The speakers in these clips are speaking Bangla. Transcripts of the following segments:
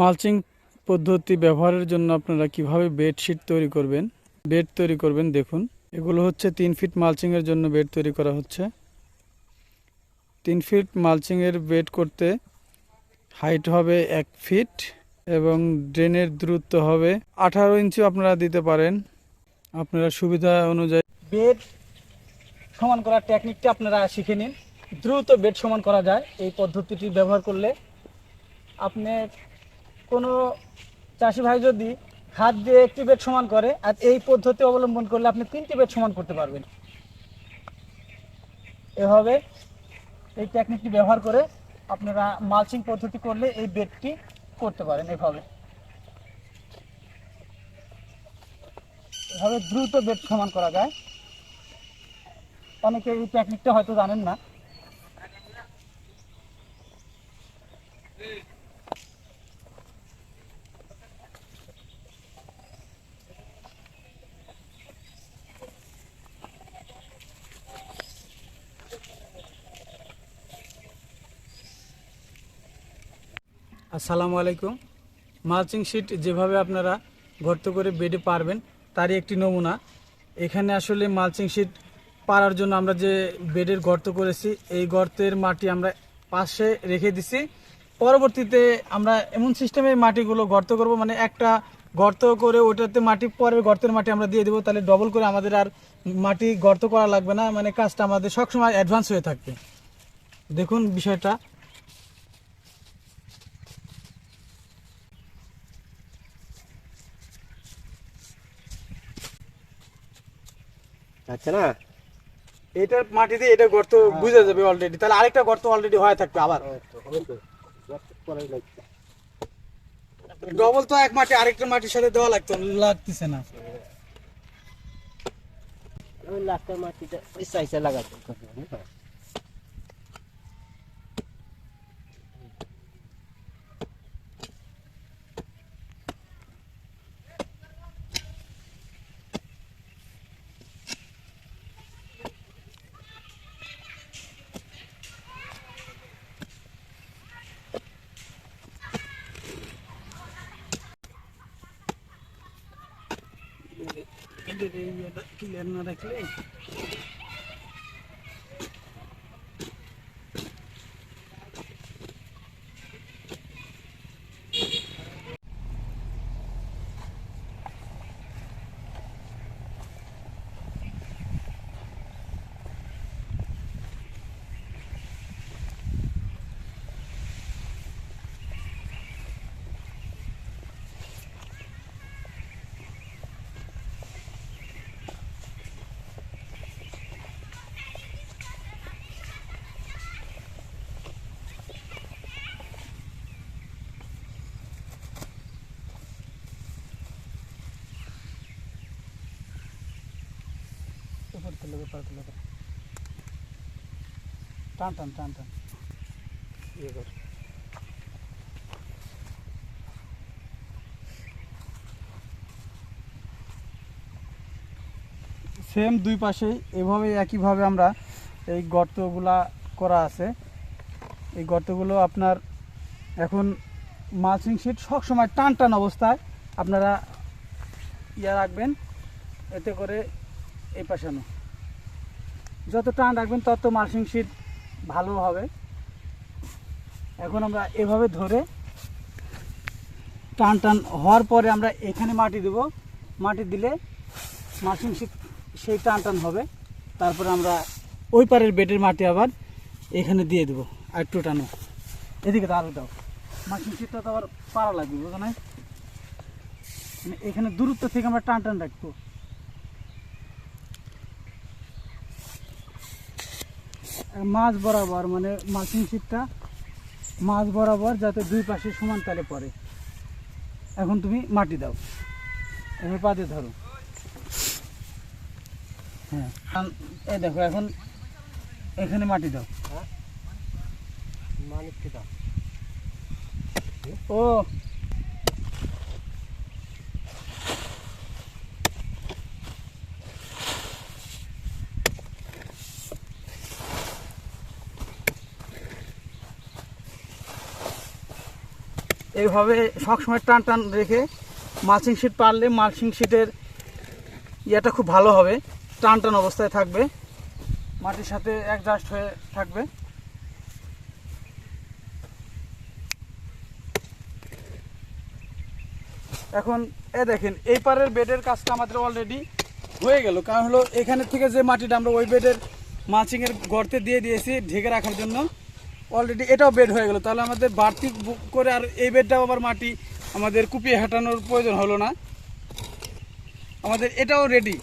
মালচিং পদ্ধতি ব্যবহারের জন্য আপনারা কীভাবে বেডশিট তৈরি করবেন? বেড তৈরি করবেন, দেখুন। এগুলো হচ্ছে তিন ফিট মালচিংয়ের জন্য বেড তৈরি করা হচ্ছে। তিন ফিট মালচিংয়ের বেড করতে হাইট হবে এক ফিট এবং ড্রেনের দূরত্ব হবে আঠারো ইঞ্চি আপনারা দিতে পারেন। আপনারা সুবিধা অনুযায়ী বেড সমান করার টেকনিকটা আপনারা শিখে নিন। দ্রুত বেড সমান করা যায়। এই পদ্ধতিটি ব্যবহার করলে আপনি কোনো চাষি ভাই যদি হাত দিয়ে একটি বেড সমান করে, আর এই পদ্ধতি অবলম্বন করলে আপনি তিনটি বেড সমান করতে পারবেন। এভাবে এই টেকনিকটি ব্যবহার করে আপনারা মালচিং পদ্ধতি করলে এই বেডটি করতে পারেন এভাবে। এভাবে দ্রুত বেড সমান করা যায়। অনেকে এই টেকনিকটা হয়তো জানেন না। আসসালামু আলাইকুম। মালচিং শিট যেভাবে আপনারা গর্ত করে বেডে পারবেন, তারই একটি নমুনা। এখানে আসলে মালচিং শিট পারার জন্য আমরা যে বেডের গর্ত করেছি, এই গর্তের মাটি আমরা পাশে রেখে দিছি। পরবর্তীতে আমরা এমন সিস্টেমে মাটিগুলো গর্ত করব মানে একটা গর্ত করে ওটাতে মাটি, পরের গর্তের মাটি আমরা দিয়ে দেবো, তাহলে ডবল করে আমাদের আর মাটি গর্ত করা লাগবে না মানে কাজটা আমাদের সবসময় অ্যাডভান্স হয়ে থাকবে। দেখুন বিষয়টা। আচ্ছা না? এটা মাটি দিয়ে এটা গর্ত বুঝে যাবে অলরেডি তাহলে আরেকটা গর্ত অলরেডি হয়ে থাকবে আবার। ডবল তো এক মাটি আরেকটা মাটির সাথে দেওয়া লাগতো লাগতেছে না। ওই লাস্টের মাটিটা ওই সাইজে লাগাতে ক্লিয়ার না রাখলে উপর তুলে উপর তুলে টান টান টান টান। ইয়ে কর সেম দুই পাশেই এভাবে একইভাবে আমরা এই গর্তগুলা করা আছে। এই গর্তগুলো আপনার এখন মালচিং শিট সবসময় টান টান অবস্থায় আপনারা ইয়া রাখবেন এতে করে এই পাশানো যত টান রাখবেন, তত মালচিং শিট ভালো হবে। এখন আমরা এভাবে ধরে টান টান হওয়ার পরে আমরা এখানে মাটি দেব। মাটি দিলে মালচিং শিট সেই টান টান হবে। তারপরে আমরা ওই পারের বেডের মাটি আবার এখানে দিয়ে দেবো আর একটু টানো এদিকে তো আরও দাও মালচিং শিটটা তো আবার পারা লাগবে বুঝো না মানে এখানে দূরত্ব থেকে আমরা টান টান রাখব। মাছ বরাবর মানে মালচিং শিটটা মাছ বরাবর যাতে দুই পাশে সমান তালে পড়ে। এখন তুমি মাটি দাও। এবার পাতে ধরো। হ্যাঁ। এই দেখো এখন এখানে মাটি দাও। দাম ও এইভাবে সবসময় টান টান রেখে মালচিং শিট পারলে মালচিং শিটের ইয়েটা খুব ভালো হবে। টান টান অবস্থায় থাকবে। মাটির সাথে অ্যাডজাস্ট হয়ে থাকবে। এখন এ দেখেন, এই পারের বেডের কাজটা আমাদের অলরেডি হয়ে গেল। কারণ হলো এখানে থেকে যে মাটিটা আমরা ওই বেডের মালচিংয়ের গর্তে দিয়ে দিয়েছি ঢেকে রাখার জন্য অলরেডি এটাও বেড হয়ে গেল। তাহলে আমাদের বাড়তি করে আর এই বেডটাও আবার মাটি আমাদের কুপিয়ে হাঁটানোর প্রয়োজন হলো না। আমাদের এটাও রেডি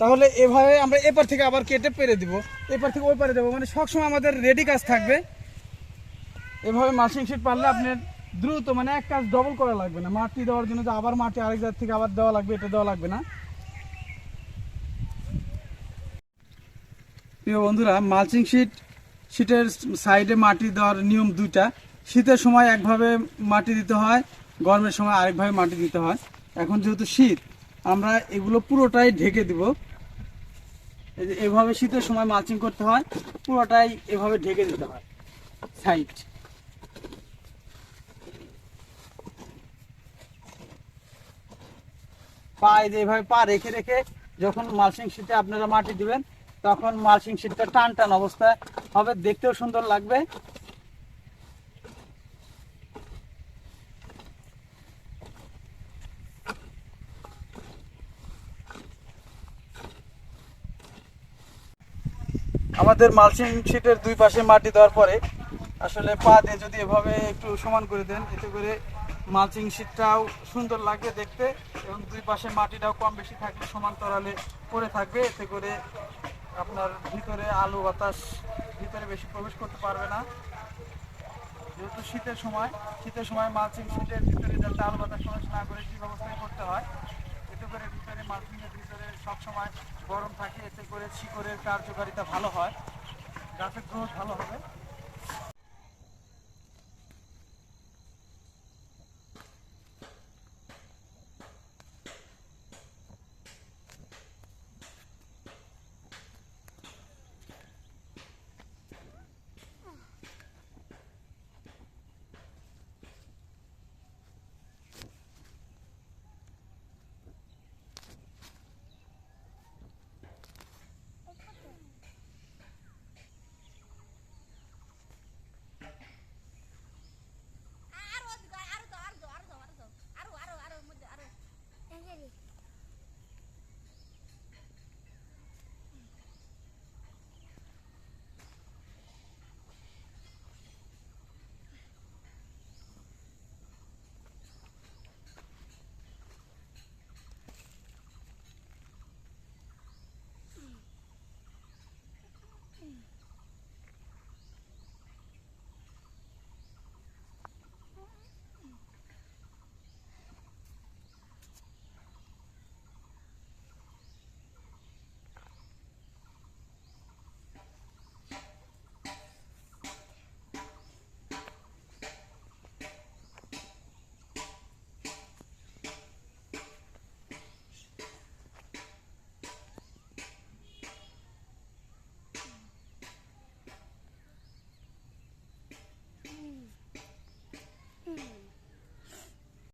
তাহলে এভাবে আমরা এপার থেকে আবার কেটে পেরে দিব। এপার থেকে ওই পারে দেবো। মানে সবসময় আমাদের রেডি কাজ থাকবে। এভাবে মালচিং শিট পারলে আপনার দ্রুত মানে এক কাজ ডবল করা লাগবে না। মাটি দেওয়ার জন্য আবার মাটি আরেক জায়গা থেকে আবার দেওয়া লাগবে, এটা দেওয়া লাগবে না। প্রিয় বন্ধুরা মালচিং শিট শিটের সাইডে মাটি দেওয়ার নিয়ম দুইটা। শীতের সময় একভাবে মাটি দিতে হয়, গরমের সময় আরেকভাবে মাটি দিতে হয়। এখন যেহেতু শীত, আমরা এগুলো পুরোটাই ঢেকে দিব। এভাবে শীতের সময় মালচিং করতে হয়, পুরোটাই এভাবে ঢেকে দিতে হয়, সাইড। পা এভাবে পা রেখে রেখে যখন মালচিং শিটে আপনারা মাটি দিবেন, তখন মালচিং শিটটা টান টান অবস্থায় হবে, দেখতেও সুন্দর লাগবে। আমাদের মালচিং শিটের দুই পাশে মাটি দেওয়ার পরে, আসলে পা দিয়ে যদি এভাবে একটু সমান করে দেন, এতে করে মালচিং শিটটাও সুন্দর লাগবে দেখতে এবং দুই পাশে মাটিটাও কম বেশি থাকলে সমান্তরালে পড়ে থাকবে। এতে করে আপনার ভিতরে আলো বাতাস ভিতরে বেশি প্রবেশ করতে পারবে না। যেহেতু শীতের সময় শীতের সময় মালচিং, শীতের ভিতরে যাতে আলো বাতাস প্রবেশ না করে সেই ব্যবস্থাই করতে হয়, এতে করে ভিতরে মালচিংয়ের ভিতরে সবসময় গরম থাকে, এতে করে শিকড়ের কার্যকারিতা ভালো হয়। গাছের গ্রোথ ভালো হবে।